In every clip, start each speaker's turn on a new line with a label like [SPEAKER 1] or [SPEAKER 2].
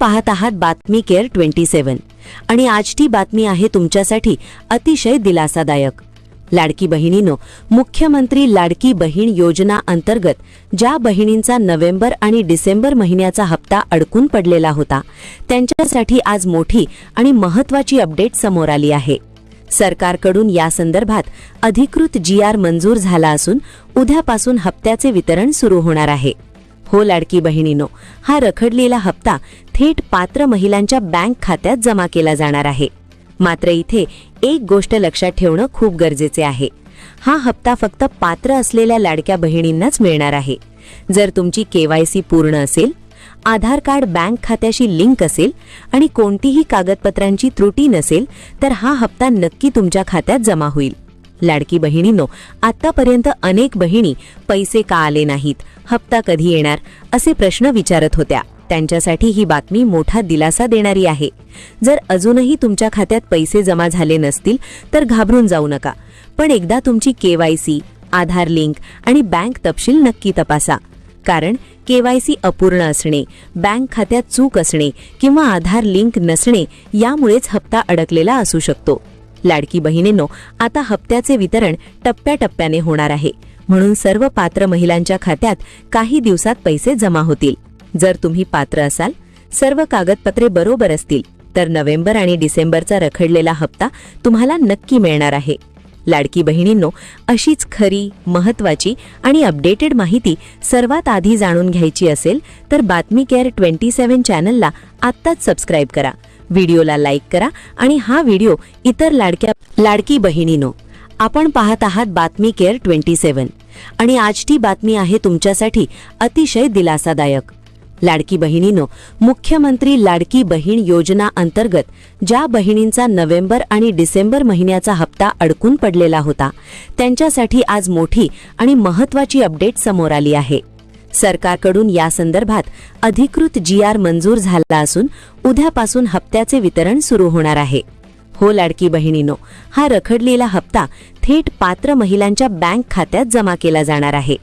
[SPEAKER 1] पाहत आहात बातमी केअर ट्वेंटी सेव्हन आणि आजची बातमी आहे तुमच्यासाठी अतिशय दिलासादायक. लाडकी बहिणीनो मुख्यमंत्री लाडकी बहीण योजना अंतर्गत ज्या बहिणींचा नोव्हेंबर आणि डिसेंबर महिन्याचा हप्ता अडकून पडलेला होता त्यांच्यासाठी आज मोठी आणि महत्वाची अपडेट समोर आली आहे. सरकारकडून या संदर्भात अधिकृत जी आर मंजूर झाला असून उद्यापासून हप्त्याचे वितरण सुरू होणार आहे. हो लाडकी बहिणीनो हा रखडलेला हप्ता थेट पात्र महिलांच्या बँक खात्यात जमा केला जाणार आहे. मात्र इथे एक गोष्ट लक्षात ठेवणं खूप गरजेचे आहे. हा हप्ता फक्त पात्र असलेल्या लाडक्या बहिणींनाच मिळणार आहे. जर तुमची केवायसी पूर्ण असेल आधार कार्ड बँक खात्याशी लिंक असेल आणि कोणतीही कागदपत्रांची त्रुटी नसेल तर हा हप्ता नक्की तुमच्या खात्यात जमा होईल. लाडकी बहिणींनो आतापर्यंत अनेक बहिणी पैसे का आले नाहीत? हप्ता कधी येणार असे प्रश्न विचारत होत्या. त्यांच्यासाठी ही बातमी मोठा दिलासा देणारी आहे. जर अजूनही तुमच्या खात्यात पैसे जमा झाले नसतील तर घाबरून जाऊ नका. पण एकदा तुमची केवायसी आधार लिंक आणि बँक तपशील नक्की तपासा. कारण केवायसी अपूर्ण असणे बँक खात्यात चूक असणे किंवा आधार लिंक नसणे यामुळेच हप्ता अडकलेला असू शकतो. लाडकी बहिणींनो आता हप्त्याचे वितरण टप्प्याटप्प्याने होणार आहे. म्हणून सर्व पात्र महिलांच्या खात्यात काही दिवसात पैसे जमा होतील. जर तुम्ही पात्र असाल सर्व कागदपत्रे बरोबर असतील तर नोव्हेंबर आणि डिसेंबरचा रखडलेला हप्ता तुम्हाला नक्की मिळणार आहे. लाडकी बहिणींनो अशीच खरी महत्वाची आणि अपडेटेड माहिती सर्वात आधी जाणून घ्यायची असेल तर बातमी केअर ट्वेंटी सेव्हन चॅनलला आत्ताच सबस्क्राईब करा. व्हिडिओला लाईक करा आणि हा व्हिडिओ इतर लाडक्या लाडकी बहिणीनो आपण पाहत आहात बातमी केअर ट्वेंटी सेव्हन आणि आजची बातमी आहे तुमच्यासाठी अतिशय दिलासादायक. लाडकी बहिणीनो मुख्यमंत्री लाडकी बहीण योजना अंतर्गत ज्या बहिणींचा नोव्हेंबर आणि डिसेंबर महिन्याचा हप्ता अडकून पडलेला होता त्यांच्यासाठी आज मोठी आणि महत्वाची अपडेट समोर आली आहे. सरकारकडून या संदर्भात अधिकृत जी आर मंजूर झाला असून उद्यापासून हप्त्याचे वितरण सुरू होणार आहे. हो लाडकी बहिणीनो हा रखडलेला हप्ता थेट पात्र महिलांच्या बँक खात्यात जमा केला जाणार आहे.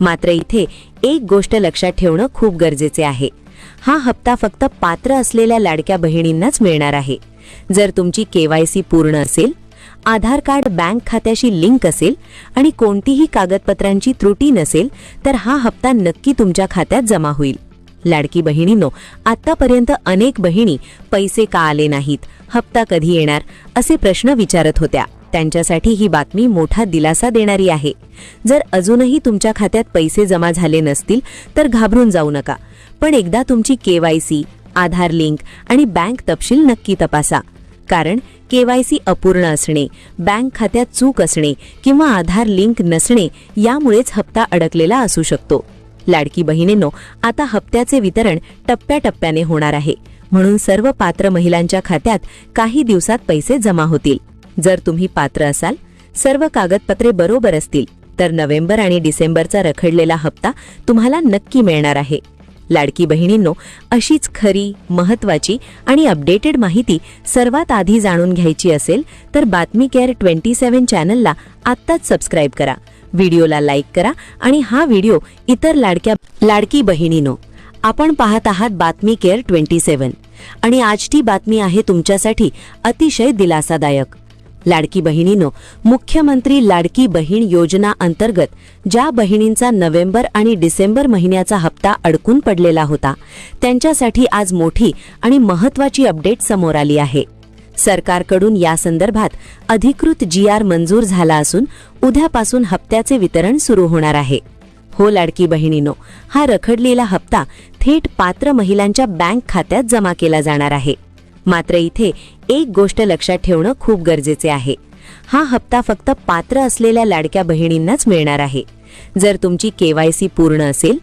[SPEAKER 1] मात्र इथे एक गोष्ट लक्षात ठेवणं खूप गरजेचे आहे. हा हप्ता फक्त पात्र असलेल्या लाडक्या बहिणींनाच मिळणार आहे. जर तुमची केवायसी पूर्ण असेल आधार कार्ड बँक खात्याशी लिंक असेल आणि कोणतीही कागदपत्रांची त्रुटी नसेल तर हा हप्ता नक्की तुमच्या खात्यात जमा होईल. लाडकी बहिणींनो आतापर्यंत अनेक बहिणी पैसे का आले नाहीत? हप्ता कधी येणार? असे प्रश्न विचारत होत्या. त्यांच्यासाठी ही बातमी मोठा दिलासा देणारी आहे. जर अजूनही तुमच्या खात्यात पैसे जमा झाले नसतील तर घाबरून जाऊ नका. पण एकदा तुमची केवायसी आधार लिंक आणि बँक तपशील नक्की तपासा. कारण केवायसी अपूर्ण असणे बँक खात्यात चूक असणे किंवा आधार लिंक नसणे यामुळेच हप्ता अडकलेला असू शकतो. लाडकी बहिणींनो आता हप्त्याचे वितरण टप्प्याटप्प्याने होणार आहे. म्हणून सर्व पात्र महिलांच्या खात्यात काही दिवसात पैसे जमा होतील. जर तुम्ही पात्र असाल सर्व कागदपत्रे बरोबर असतील तर नोव्हेंबर आणि डिसेंबरचा रखडलेला हप्ता तुम्हाला नक्की मिळणार आहे. लाडकी बहिणींनो अशीच खरी महत्वाची आणि अपडेटेड माहिती सर्वात आधी जाणून घ्यायची असेल तर बातमी केअर ट्वेंटी सेव्हन चॅनलला आत्ताच सबस्क्राईब करा. व्हिडिओला लाईक करा आणि हा व्हिडिओ इतर लाडक्या लाडकी बहिणीनो आपण पाहत आहात बातमी केअर ट्वेंटी सेवन आणि आजची बातमी आहे तुमच्यासाठी अतिशय दिलासादायक. लाडकी बहिणीनो मुख्यमंत्री लाडकी बहीण योजना अंतर्गत ज्या बहिणींचा नोव्हेंबर आणि डिसेंबर महिन्याचा हप्ता अडकून पडलेला होता त्यांच्यासाठी आज मोठी आणि महत्वाची अपडेट समोर आली आहे. सरकारकडून या संदर्भात अधिकृत जी आर मंजूर झाला असून उद्यापासून हप्त्याचे वितरण सुरू होणार आहे. हो लाडकी बहिणीनो हा रखडलेला हप्ता थेट पात्र महिलांच्या बँक खात्यात जमा केला जाणार आहे. मात्र इथे एक गोष्ट लक्षात ठेवणं खूप गरजेचे आहे. हा हप्ता फक्त पात्र असलेल्या लाडक्या बहिणींनाच मिळणार आहे. जर तुमची केवायसी पूर्ण असेल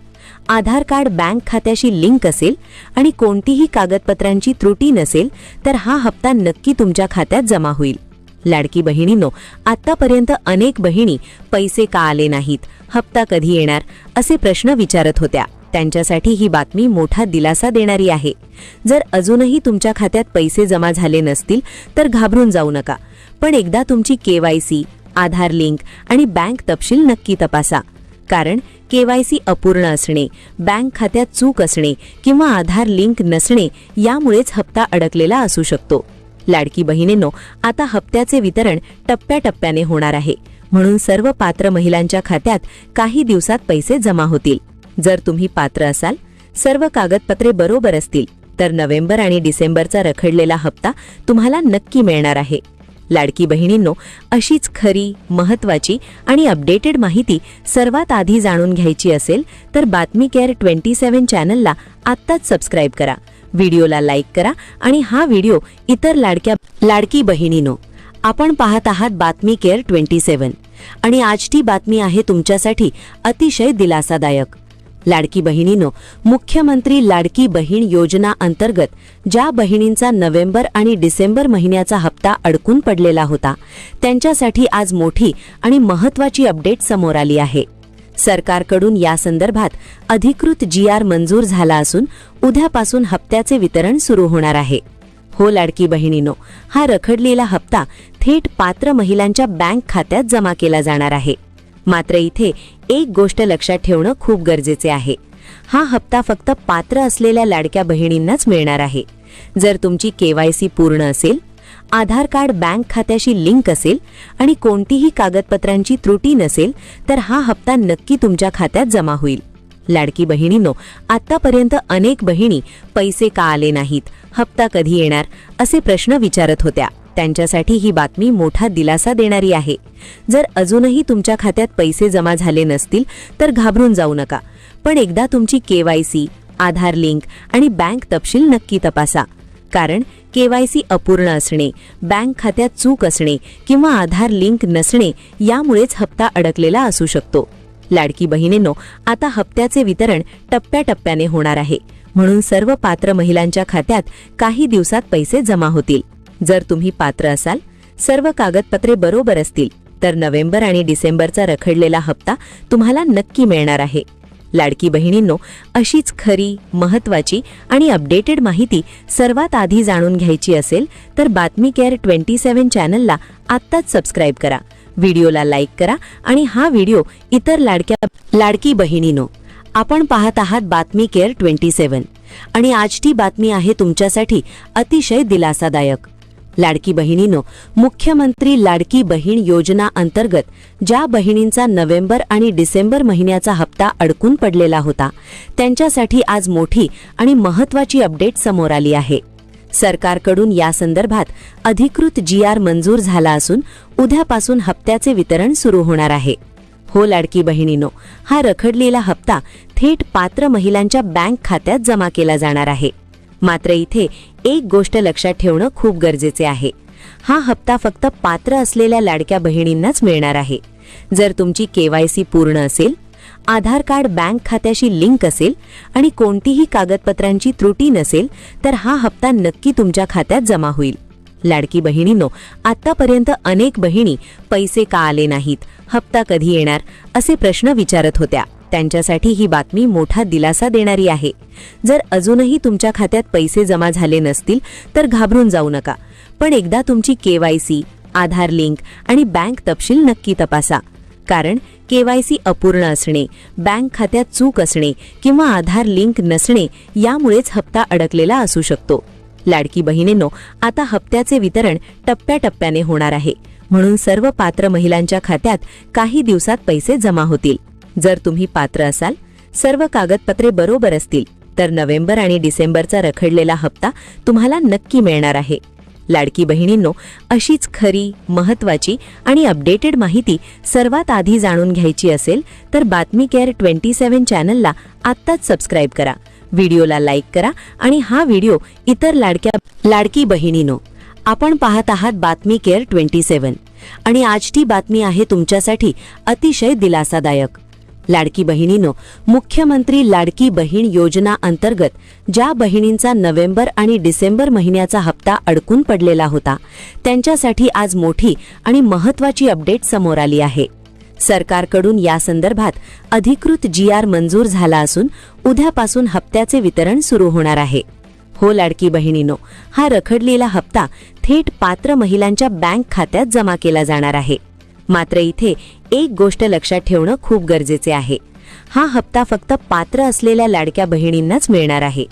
[SPEAKER 1] आधार कार्ड बँक खात्याशी लिंक असेल आणि कोणतीही कागदपत्रांची त्रुटी नसेल तर हा हप्ता नक्की तुमच्या खात्यात जमा होईल. लाडकी बहिणींनो आतापर्यंत अनेक बहिणी पैसे का आले नाहीत हप्ता कधी येणार असे प्रश्न विचारत होत्या. त्यांच्यासाठी ही बातमी मोठा दिलासा देणारी आहे. जर अजूनही तुमच्या खात्यात पैसे जमा झाले नसतील तर घाबरून जाऊ नका. पण एकदा तुमची केवायसी आधार लिंक आणि बँक तपशील नक्की तपासा. कारण केवायसी अपूर्ण असणे बँक खात्यात चूक असणे किंवा आधार लिंक नसणे यामुळेच हप्ता अडकलेला असू शकतो. लाडकी बहिणींनो आता हप्त्याचे वितरण टप्प्याटप्प्याने होणार आहे. म्हणून सर्व पात्र महिलांच्या खात्यात काही दिवसात पैसे जमा होतील. जर तुम्ही पात्र असाल सर्व कागदपत्रे बरोबर असतील तर नोव्हेंबर आणि डिसेंबरचा रखडलेला हप्ता तुम्हाला नक्की मिळणार आहे. लाडकी बहिणींनो अशीच खरी महत्वाची आणि अपडेटेड माहिती सर्वात आधी जाणून घ्यायची असेल तर बातमी केअर ट्वेंटी सेव्हन चॅनलला आत्ताच सबस्क्राईब करा. व्हिडिओला लाईक करा आणि हा व्हिडिओ इतर लाडक्या लाडकी बहिणीनो आपण पाहत आहात बातमी केअर ट्वेंटी सेव्हन. आणि आजची बातमी आहे तुमच्यासाठी अतिशय दिलासादायक. लाडकी बहिणीनो मुख्यमंत्री लाडकी बहीण योजना अंतर्गत ज्या बहिणींचा नोव्हेंबर आणि डिसेंबर महिन्याचा हप्ता अडकून पडलेला होता त्यांच्यासाठी आज मोठी आणि महत्वाची अपडेट समोर आली आहे. सरकारकडून या संदर्भात अधिकृत जी आर मंजूर झाला असून उद्यापासून हप्त्याचे वितरण सुरू होणार आहे. हो लाडकी बहिणीनो हा रखडलेला हप्ता थेट पात्र महिलांच्या बँक खात्यात जमा केला जाणार आहे. मात्र इथे एक गोष्ट लक्षात ठेवणं खूप गरजेचे आहे. हा हप्ता फक्त पात्र असलेल्या लाडक्या बहिणींनाच मिळणार आहे. जर तुमची केवायसी पूर्ण असेल आधार कार्ड बँक खात्याशी लिंक असेल आणि कोणतीही कागदपत्रांची त्रुटी नसेल तर हा हप्ता नक्की तुमच्या खात्यात जमा होईल. लाडकी बहिणींनो आतापर्यंत अनेक बहिणी पैसे का आले नाहीत? हप्ता कधी येणार? असे प्रश्न विचारत होत्या. त्यांच्यासाठी ही बातमी मोठा दिलासा देणारी आहे. जर अजूनही तुमच्या खात्यात पैसे जमा झाले नसतील तर घाबरून जाऊ नका. पण एकदा तुमची केवायसी आधार लिंक आणि बँक तपशील नक्की तपासा. कारण केवायसी अपूर्ण असणे बँक खात्यात चूक असणे किंवा आधार लिंक नसणे यामुळेच हप्ता अडकलेला असू शकतो. लाडकी बहिणींनो आता हप्त्याचे वितरण टप्प्याटप्प्याने होणार आहे. म्हणून सर्व पात्र महिलांच्या खात्यात काही दिवसात पैसे जमा होतील. जर तुम्ही पात्र असाल सर्व कागदपत्रे बरोबर असतील तर नोव्हेंबर आणि डिसेंबरचा रखडलेला हप्ता तुम्हाला नक्की मिळणार आहे. लाडकी बहिणींनो अशीच खरी महत्वाची आणि अपडेटेड माहिती सर्वात आधी जाणून घ्यायची असेल तर बातमी केअर ट्वेंटी सेव्हन चॅनलला आत्ताच सबस्क्राईब करा व्हिडिओला लाईक करा आणि हा व्हिडिओ इतर लाडक्या लाडकी बहिणीनो आपण पाहत आहात बातमी केअर ट्वेंटी सेव्हन. आणि आजची बातमी आहे तुमच्यासाठी अतिशय दिलासादायक. लाडकी बहिणीनो मुख्यमंत्री लाडकी बहीण योजना अंतर्गत ज्या बहिणींचा नोव्हेंबर आणि डिसेंबर महिन्याचा हप्ता अडकून पडलेला होता त्यांच्यासाठी आज मोठी आणि महत्वाची अपडेट समोर आली आहे. सरकारकडून या संदर्भात अधिकृत जी आर मंजूर झाला असून उद्यापासून हप्त्याचे वितरण सुरू होणार आहे. हो लाडकी बहिणीनो हा रखडलेला हप्ता थेट पात्र महिलांच्या बँक खात्यात जमा केला जाणार आहे. मात्र इथे एक गोष्ट लक्षात ठेवणं खूप गरजेचे आहे. हा हप्ता फक्त पात्र असलेल्या लाडक्या बहिणींनाच मिळणार आहे. जर तुमची केवायसी पूर्ण असेल आधार कार्ड बँक खात्याशी लिंक असेल आणि कोणतीही कागदपत्रांची त्रुटी नसेल तर हा हप्ता नक्की तुमच्या खात्यात जमा होईल. लाडकी बहिणींनो आतापर्यंत अनेक बहिणी पैसे का आले नाहीत हप्ता कधी येणार असे प्रश्न विचारत होत्या. त्यांच्यासाठी ही बातमी मोठा दिलासा देणारी आहे. जर अजूनही तुमच्या खात्यात पैसे जमा झाले नसतील तर घाबरून जाऊ नका. पण एकदा तुमची केवायसी आधार लिंक आणि बँक तपशील नक्की तपासा. कारण केवायसी अपूर्ण असणे बँक खात्यात चूक असणे किंवा आधार लिंक नसणे यामुळेच हप्ता अडकलेला असू शकतो. लाडकी बहिणींनो आता हप्त्याचे वितरण टप्प्याटप्प्याने होणार आहे. म्हणून सर्व पात्र महिलांच्या खात्यात काही दिवसात पैसे जमा होतील. जर तुम्ही पात्र असाल सर्व कागदपत्रे बरोबर असतील तर नोव्हेंबर आणि डिसेंबरचा रखडलेला हप्ता तुम्हाला नक्की मिळणार आहे. लाडकी बहिणींनो अशीच खरी महत्वाची आणि अपडेटेड माहिती सर्वात आधी जाणून घ्यायची असेल तर बातमी केअर ट्वेंटी सेव्हन चॅनलला आत्ताच सबस्क्राईब करा व्हिडिओला लाईक करा आणि हा व्हिडिओ इतर लाडक्या लाडकी बहिणीनो आपण पाहत आहात बातमी केअर ट्वेंटी सेव्हन. आणि आजची बातमी आहे तुमच्यासाठी अतिशय दिलासादायक. लाडकी बहिणीनो मुख्यमंत्री लाडकी बहीण योजना अंतर्गत ज्या बहिणींचा नोव्हेंबर आणि डिसेंबर महिन्याचा हप्ता अडकून पडलेला होता त्यांच्यासाठी आज मोठी आणि महत्वाची अपडेट समोर आली आहे. सरकारकडून या संदर्भात अधिकृत जी आर मंजूर झाला असून उद्यापासून हप्त्याचे वितरण सुरू होणार आहे. हो लाडकी बहिणीनो हा रखडलेला हप्ता थेट पात्र महिलांच्या बँक खात्यात जमा केला जाणार आहे. मात्र इथे एक गोष्ट लक्षात ठेवणं खूप गरजेचे आहे. हा हप्ता फक्त पात्र असलेल्या लाडक्या बहिणींनाच मिळणार आहे.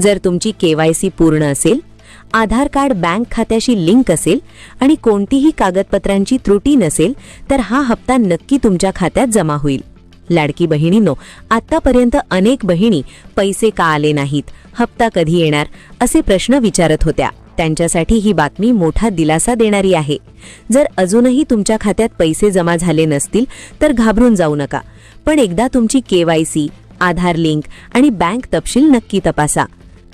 [SPEAKER 1] जर तुमची केवायसी पूर्ण असेल आधार कार्ड बँक खात्याशी लिंक असेल आणि कोणतीही कागदपत्रांची त्रुटी नसेल तर हा हप्ता नक्की तुमच्या खात्यात जमा होईल. लाडकी बहिणींनो आतापर्यंत अनेक बहिणी पैसे का आले नाहीत हप्ता कधी येणार असे प्रश्न विचारत होत्या. त्यांच्यासाठी ही बातमी मोठा दिलासा देणारी आहे. जर अजूनही तुमच्या खात्यात पैसे जमा झाले नसतील तर घाबरून जाऊ नका. पण एकदा तुमची केवायसी आधार लिंक आणि बँक तपशील नक्की तपासा.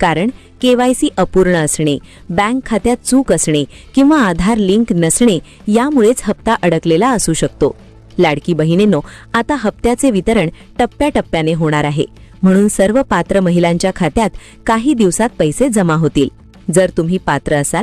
[SPEAKER 1] कारण केवायसी अपूर्ण असणे बँक खात्यात चूक असणे किंवा आधार लिंक नसणे यामुळेच हप्ता अडकलेला असू शकतो. लाडकी बहिणींनो आता हप्त्याचे वितरण टप्प्याटप्प्याने होणार आहे. म्हणून सर्व पात्र महिलांच्या खात्यात काही दिवसात पैसे जमा होतील. जर तुम्ही पात्र असाल